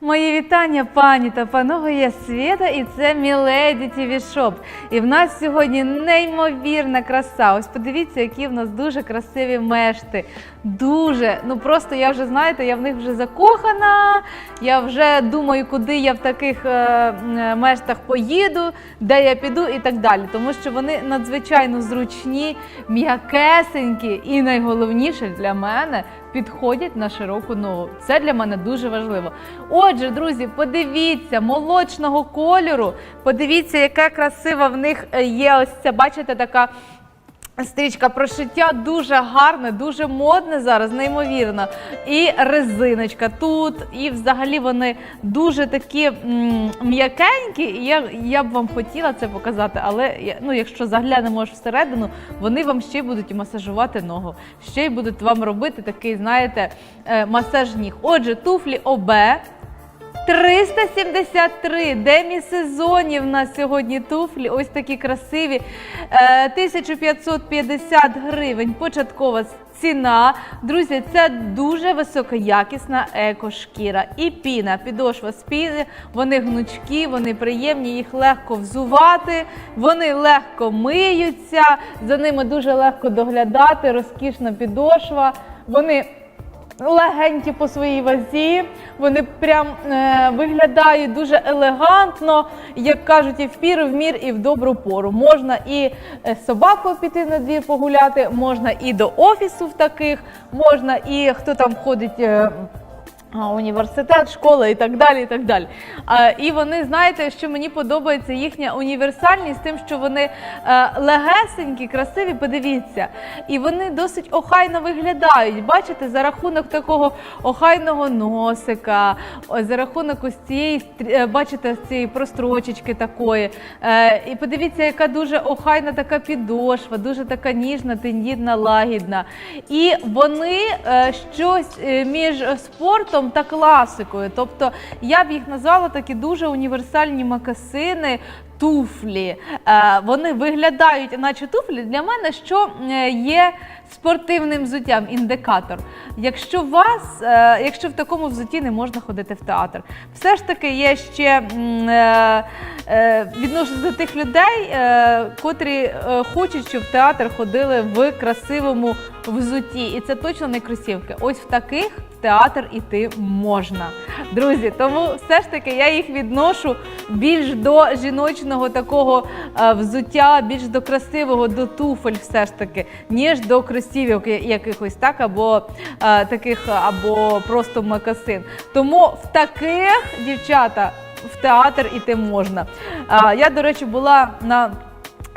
Мої вітання, пані та панове, я Свєта, і це Міледі ТВ Шоп. І в нас сьогодні неймовірна краса. Ось подивіться, які в нас дуже красиві мешти. Дуже, ну просто я вже знаєте, я в них вже закохана. Я вже думаю, куди я в таких е, м, мештах поїду, де я піду і так далі. Тому що вони надзвичайно зручні, м'якесенькі і найголовніше для мене підходять на широку ногу. Це для мене дуже важливо. Отже, друзі, подивіться молочного кольору. Подивіться, яка красива в них е, є. Ось ця, бачите, така. Стрічка прошиття дуже гарне, дуже модне зараз, неймовірно. І резиночка тут, і взагалі вони дуже такі м'якенькі. Я, я б вам хотіла це показати, але ну, якщо заглянемо аж всередину, вони вам ще й будуть масажувати ногу, ще й будуть вам робити такий, знаєте, е, масаж ніг. Отже, туфлі ОБ. 373 демісезонні в нас сьогодні туфлі, ось такі красиві. Е, 1550 гривень початкова ціна. Друзі, це дуже високоякісна екошкіра. І піна, підошва з піни, вони гнучкі, вони приємні, їх легко взувати, вони легко миються, за ними дуже легко доглядати, розкішна підошва. Вони легенькі по своїй вазі, вони прям е, виглядають дуже елегантно, як кажуть, і в пір, в мір, і в добру пору. Можна і собаку з собакою піти на двір погуляти, можна і до офісу в таких, можна і хто там ходить. е, Університет, школа і так далі. І так далі. А, і вони, знаєте, що мені подобається їхня універсальність, тим, що вони е, легесенькі, красиві, подивіться. І вони досить охайно виглядають. Бачите, за рахунок такого охайного носика, за рахунок ось цієї е, бачите, цієї прострочечки такої. Е, і подивіться, яка дуже охайна така підошва, дуже така ніжна, тендітна, лагідна. І вони щось між спортом та класикою. Тобто я б їх назвала такі дуже універсальні макасини. Туфлі, Е, вони виглядають, наче туфлі. Для мене що є спортивним взуттям, індикатор. Якщо вас, е, якщо в такому взутті не можна ходити в театр, все ж таки є ще е, відношусь до тих людей, котрі хочуть, щоб в театр ходили в красивому взутті. І це точно не кросівки. Ось в таких в театр іти можна. Друзі, тому все ж таки я їх відношу більш до жіночного такого е, взуття, більш до красивого, до туфель, все ж таки, ніж до кросівок якихось так, або е, таких, або просто макасин. Тому в таких дівчата в театр іти можна. Я, до речі, була на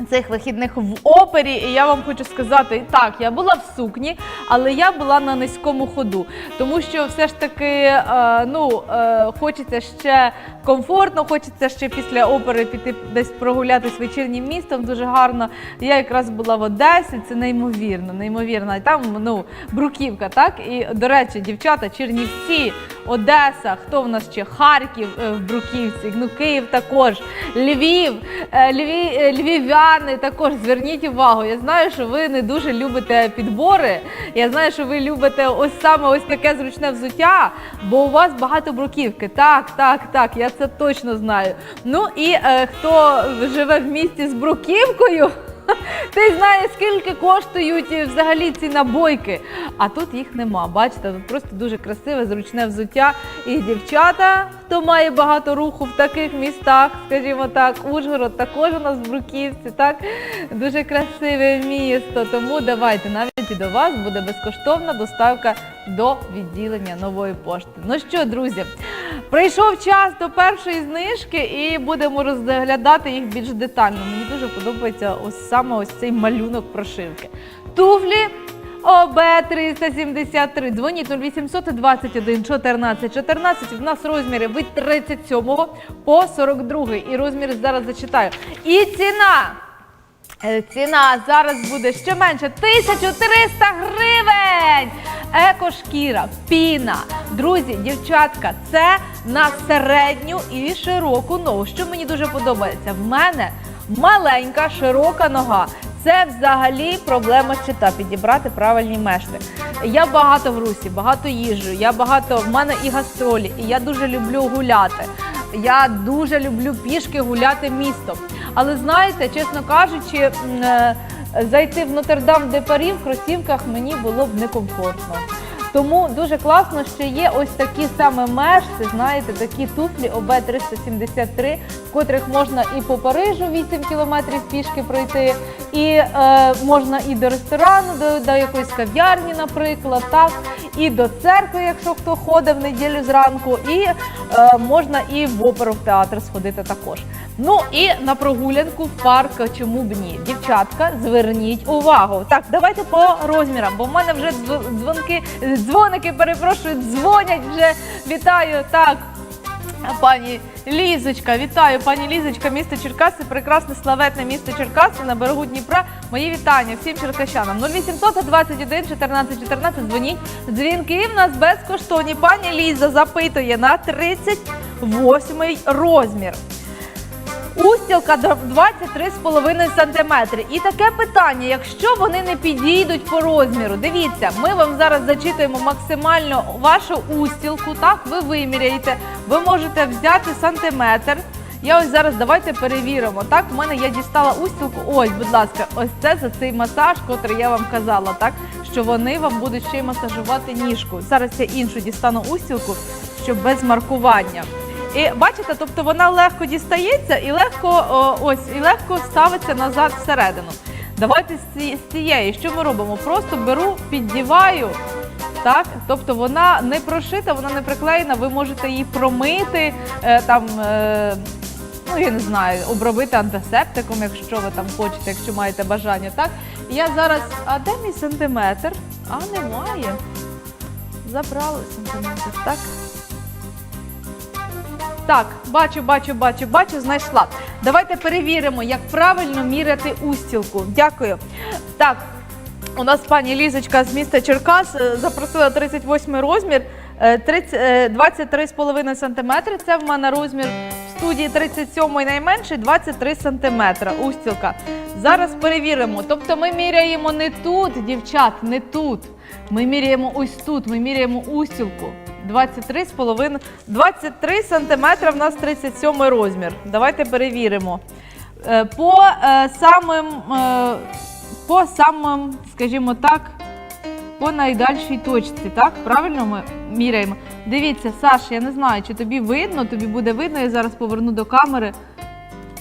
цих вихідних в опері, і я вам хочу сказати, так, я була в сукні, але я була на низькому ходу, тому що все ж таки е, ну, е, хочеться ще комфортно, хочеться ще після опери піти десь прогулятись вечірнім містом. Дуже гарно. Я якраз була в Одесі, це неймовірно, неймовірно. Там ну, бруківка, так? І, до речі, дівчата, Чернівці, Одеса, хто в нас ще? Харків е, в Бруківці, ну Київ також, Львів, е, Львів, е, львів'яни також. Зверніть увагу. Я знаю, що ви не дуже любите підбори. Я знаю, що ви любите ось саме ось таке зручне взуття, бо у вас багато бруківки. Так, так, так, я це точно знаю. Ну і е, хто живе в місті з бруківкою. Ти знаєш, скільки коштують взагалі ці набойки. А тут їх нема. Бачите, тут просто дуже красиве, зручне взуття. І дівчата, хто має багато руху в таких містах, скажімо так, Ужгород також у нас в Бруківці, так дуже красиве місто. Тому давайте навіть і до вас буде безкоштовна доставка до відділення нової пошти. Ну що, друзі, прийшов час до першої знижки, і будемо розглядати їх більш детально. Мені дуже подобається ось саме ось цей малюнок прошивки. Туфлі ОБ 373. Дзвоніть 0800 21 14 14. В нас розміри від 37 по 42. І розміри зараз зачитаю. І ціна. Е, Ціна зараз буде ще менше 1300 гривень. Екошкіра, піна. Друзі, дівчатка, це на середню і широку ногу. Що мені дуже подобається? В мене маленька широка нога. Це взагалі проблема щита підібрати правильні мешти. Я багато в русі, багато їжджу, я багато в мене і гастролі, і я дуже люблю гуляти. Я дуже люблю пішки гуляти містом. Але знаєте, чесно кажучи, е, зайти в Нотр-Дам де Парі в кросівках мені було б некомфортно. Тому дуже класно, що є ось такі саме мешти, знаєте, такі туфлі ОБ 373, в котрих можна і по Парижу 8 кілометрів пішки пройти, і е, можна і до ресторану, до, до якоїсь кав'ярні, наприклад, так, і до церкви, якщо хто ходить в неділю зранку, і е, можна і в оперу в театр сходити також. Ну і на прогулянку в парк, чому б ні? Дівчатка, зверніть увагу. Так, давайте по розмірам, бо в мене вже дзвонки, дзвоники, перепрошую, дзвонять вже. Вітаю. Так, Пані Лізочка, вітаю, пані Лізочка, місто Черкаси, прекрасне славетне місто Черкаси на берегу Дніпра. Мої вітання всім черкащанам. 0800 21 14 14, дзвоніть. Дзвінки в нас безкоштовні. Пані Ліза запитує на 38 розмір. Устілка до 23,5 см. І таке питання: якщо вони не підійдуть по розміру, дивіться, ми вам зараз зачитуємо максимально вашу устілку. Так, ви виміряєте, ви можете взяти сантиметр. Я ось зараз давайте перевіримо. Так, в мене я дістала устілку. Ось, будь ласка, ось це за цей масаж, котрий я вам казала, так що вони вам будуть ще й масажувати ніжку. Зараз я іншу дістану устілку, щоб без маркування. І бачите, тобто вона легко дістається і легко ось і легко ставиться назад всередину. Давайте з цієї, що ми робимо? Просто беру, піддіваю. Так, тобто вона не прошита, вона не приклеєна. Ви можете її промити, е, там, е, ну я не знаю, обробити антисептиком, якщо ви там хочете, якщо маєте бажання. Так, я зараз, а де мій сантиметр? А немає. Забрали сантиметр, так? Так, бачу, бачу, бачу, бачу, знайшла. Давайте перевіримо, як правильно міряти устілку. Дякую. Так, у нас пані Лізочка з міста Черкас е, запросила 38 розмір, е, 30, е, 23,5 см. Це в мене розмір в студії 37 найменший, 23 см устілка. Зараз перевіримо. Тобто ми міряємо не тут, дівчат, не тут. Ми міряємо ось тут, ми міряємо устілку. 23 23 сантиметра в нас 37 розмір. Давайте перевіримо. Е, По е, самим, е, по самим, скажімо так, по найдальшій точці, так? Правильно ми міряємо? Дивіться, Саш, я не знаю, чи тобі видно, тобі буде видно, я зараз поверну до камери.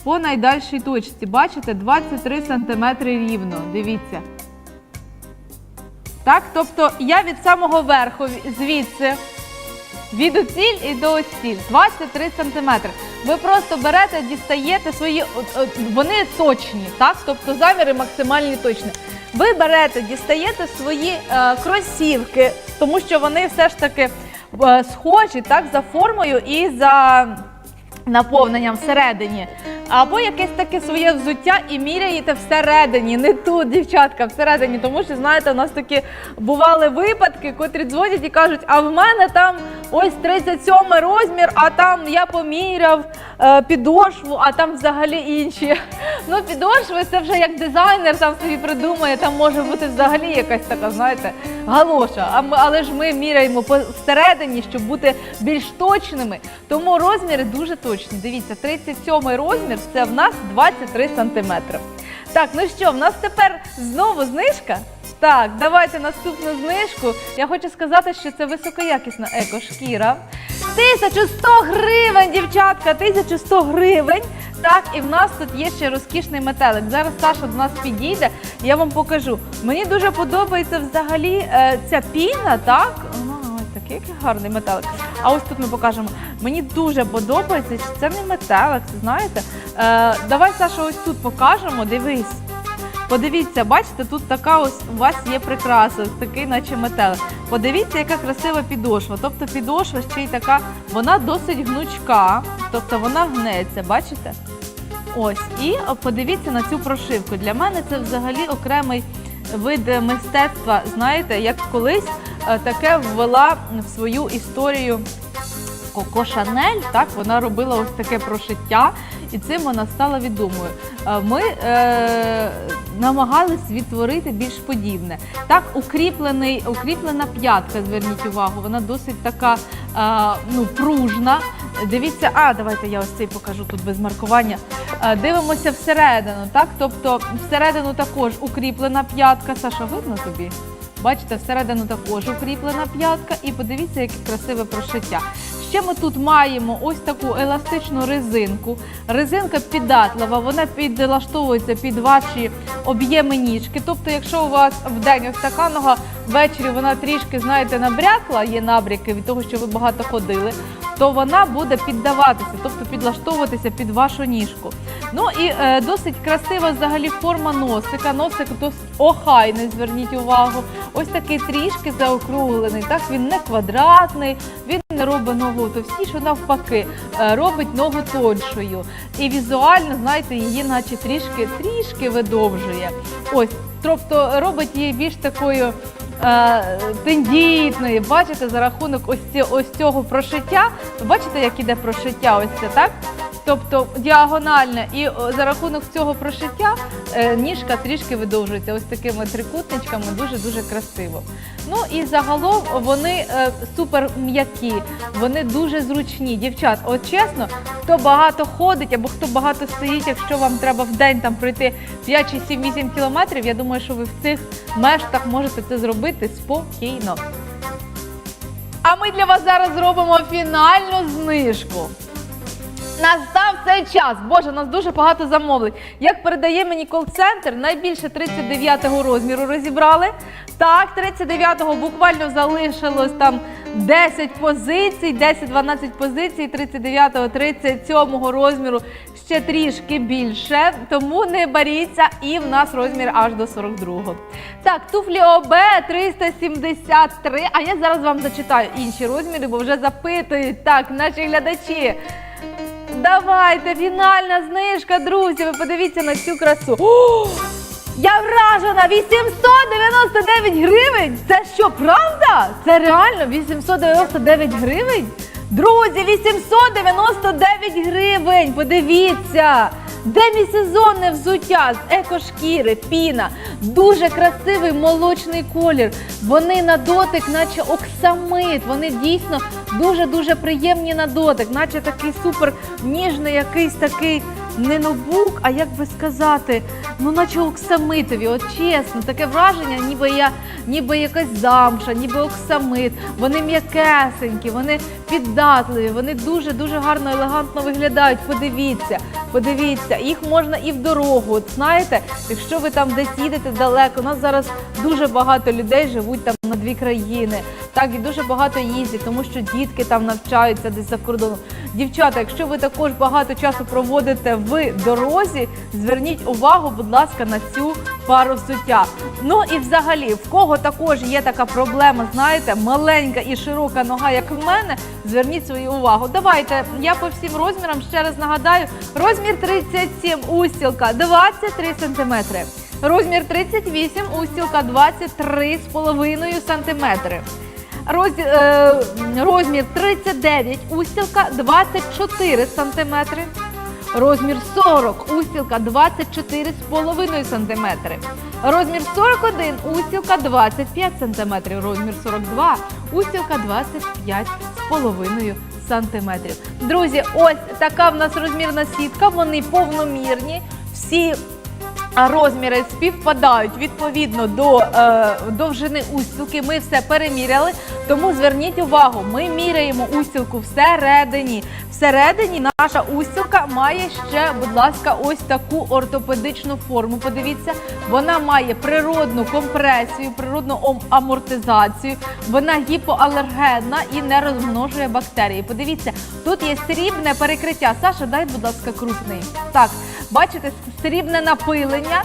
По найдальшій точці, бачите, 23 сантиметри рівно. Дивіться. Так, тобто я від самого верху звідси від уціль і до оціль 23 сантиметри. Ви просто берете, дістаєте свої, вони точні, так? Тобто заміри максимальні точні. Ви берете, дістаєте свої е, кросівки, тому що вони все ж таки е, схожі так, за формою і за наповненням всередині. Або якесь таке своє взуття і міряєте всередині, не тут, дівчатка, всередині. Тому що, знаєте, у нас такі бували випадки, котрі дзвонять і кажуть, а в мене там ось 37 розмір, а там я поміряв е, підошву, а там взагалі інші. Ну, підошви це вже як дизайнер там собі придумає, там може бути взагалі якась така, знаєте, галоша. А ми, але ж ми міряємо всередині, щоб бути більш точними. Тому розміри дуже точні. Дивіться, 37 розмір це в нас 23 сантиметри. Так, ну що, в нас тепер знову знижка. Так, давайте наступну знижку. Я хочу сказати, що це високоякісна екошкіра. 1100 гривень, дівчатка, 1100 гривень. Так, і в нас тут є ще розкішний метелик. Зараз Саша до нас підійде, я вам покажу. Мені дуже подобається взагалі е, ця піна, так? Який гарний метелик. А ось тут ми покажемо. Мені дуже подобається, що це не метелик, знаєте. Е, давай, Саша, ось тут покажемо. Дивись. Подивіться, бачите, тут така ось у вас є прикраса, такий, наче метелик. Подивіться, яка красива підошва. Тобто підошва ще й така, вона досить гнучка, тобто вона гнеться, бачите? Ось, і подивіться на цю прошивку. Для мене це взагалі окремий вид мистецтва. Знаєте, як колись таке ввела в свою історію Коко Шанель, так вона робила ось таке прошиття, і цим вона стала відомою. е, ми е, намагались відтворити більш подібне. Так, укріплений, укріплена п'ятка, зверніть увагу, вона досить така е, ну, пружна. Дивіться, а давайте я ось цей покажу тут без маркування. Е, Дивимося всередину, так? Тобто всередину також укріплена п'ятка. Саша, видно тобі? Бачите, всередину також укріплена п'ятка, і подивіться, яке красиве прошиття. Ще ми тут маємо ось таку еластичну резинку. Резинка піддатлива, вона підлаштовується під ваші об'єми ніжки. Тобто, якщо у вас в день ось така нога, ввечері вона трішки, знаєте, набрякла, є набряки від того, що ви багато ходили, то вона буде піддаватися, тобто підлаштовуватися під вашу ніжку. Ну і е, досить красива взагалі форма носика. Носик досить охайний, зверніть увагу. Ось такий трішки заокруглений. Так він не квадратний, він не робить ногу товстішу, навпаки, е, робить ногу тоншою. І візуально, знаєте, її, наче трішки трішки видовжує. Ось, тобто робить її більш такою. е, Тендітної, бачите, за рахунок ось, ось цього прошиття. Бачите, як іде прошиття? Ось це так. Тобто діагональне, і за рахунок цього прошиття е, ніжка трішки видовжується ось такими трикутничками, дуже дуже красиво. Ну і загалом вони е, супер м'які, вони дуже зручні. Дівчат, от чесно, хто багато ходить або хто багато стоїть, якщо вам треба в день там пройти 5 чи 7 8 кілометрів, я думаю, що ви в цих мештах можете це зробити спокійно. А ми для вас зараз зробимо фінальну знижку. Настав цей час. Боже, нас дуже багато замовлень. Як передає мені кол-центр, найбільше 39-го розміру розібрали. Так, 39-го буквально залишилось там 10 позицій, 10-12 позицій, 39-го, 37-го розміру ще трішки більше. Тому не боріться, і в нас розмір аж до 42-го. Так, туфлі ОБ 373. А я зараз вам зачитаю інші розміри, бо вже запитують так, наші глядачі. Давайте, фінальна знижка, друзі. Ви подивіться на цю красу. О, я вражена! 899 гривень! Це що, правда? Це реально 899 гривень? Друзі, 899 гривень! Подивіться! Демісезонне взуття з екошкіри, піна, дуже красивий молочний колір. Вони на дотик, наче оксамит. Вони дійсно дуже-дуже приємні на дотик, наче такий супер ніжний, якийсь такий не нобук, а як би сказати, ну наче оксамитові. От чесно, таке враження, ніби я, ніби якась замша, ніби оксамит. Вони м'якесенькі, вони піддатливі, вони дуже дуже гарно, елегантно виглядають. Подивіться, подивіться, їх можна і в дорогу. От знаєте, якщо ви там десь їдете далеко, у нас зараз дуже багато людей живуть там на дві країни. Так, і дуже багато їздять, тому що дітки там навчаються десь за кордоном. Дівчата, якщо ви також багато часу проводите в дорозі, зверніть увагу, будь ласка, на цю пару взуття. Ну і взагалі, в кого також є така проблема, знаєте, маленька і широка нога, як в мене, зверніть свою увагу. Давайте я по всім розмірам ще раз нагадаю: розмір 37, устілка 23 см. Розмір 38, устілка 23,5 см. Роз, е, розмір 39, устілка 24 см. Розмір 40, устілка 24,5 см. Розмір 41, устілка 25 см. Розмір 42, устілка 25,5 см. Друзі, ось така в нас розмірна сітка, вони повномірні. Всі а розміри співпадають відповідно до е, довжини устілки. Ми все переміряли. Тому зверніть увагу, ми міряємо устілку всередині. Всередині наша устілка має ще, будь ласка, ось таку ортопедичну форму. Подивіться, вона має природну компресію, природну амортизацію. Вона гіпоалергенна і не розмножує бактерії. Подивіться, тут є срібне перекриття. Саша, дай, будь ласка, крупний. Так, бачите, срібне напилення.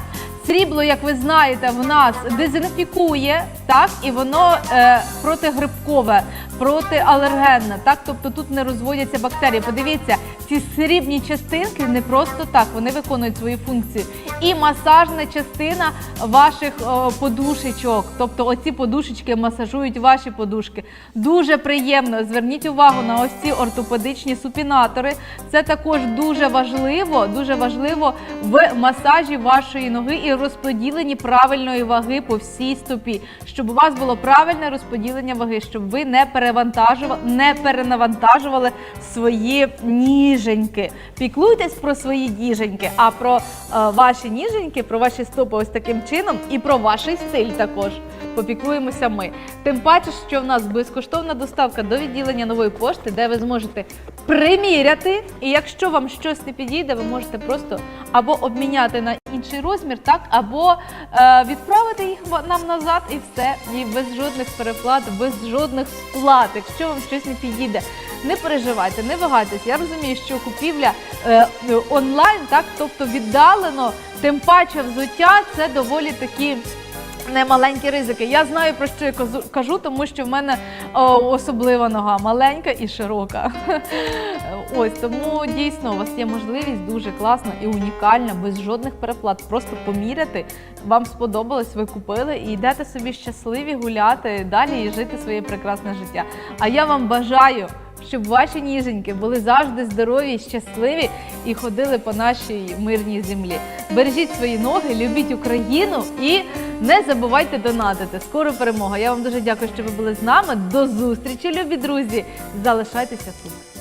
Срібло, як ви знаєте, в нас дезінфікує, так, і воно е, протигрибкове, протиалергенне, так, тобто тут не розводяться бактерії. Подивіться, ці срібні частинки не просто так, вони виконують свої функції. І масажна частина ваших о, подушечок, тобто оці подушечки масажують ваші подушки. Дуже приємно. Зверніть увагу на ось ці ортопедичні супінатори. Це також дуже важливо, дуже важливо в масажі вашої ноги і розподіленні правильної ваги по всій стопі, щоб у вас було правильне розподілення ваги, щоб ви не перевантажували, не перенавантажували свої ніженьки. Піклуйтесь про свої ніженьки, а про е, ваші ніженьки, про ваші стопи ось таким чином і про ваш стиль також. Попіклуємося ми. Тим паче, що в нас безкоштовна доставка до відділення нової пошти, де ви зможете приміряти. І якщо вам щось не підійде, ви можете просто або обміняти на інший розмір, так, або е, відправити їх нам назад і все. І без жодних переплат, без жодних сплат. Якщо вам щось не підійде, не переживайте, не вагайтесь. Я розумію, що купівля е, онлайн, так, тобто віддалено, тим паче взуття це доволі такі. Немаленькі ризики. Я знаю про що я кажу, тому що в мене особлива нога маленька і широка. Ось тому дійсно у вас є можливість дуже класна і унікальна, без жодних переплат. Просто поміряти. Вам сподобалось, ви купили і йдете собі щасливі гуляти далі і жити своє прекрасне життя. А я вам бажаю. Щоб ваші ніженьки були завжди здорові, щасливі і ходили по нашій мирній землі. Бережіть свої ноги, любіть Україну і не забувайте донатити. Скоро перемога. Я вам дуже дякую, що ви були з нами. До зустрічі, любі друзі! Залишайтеся тут.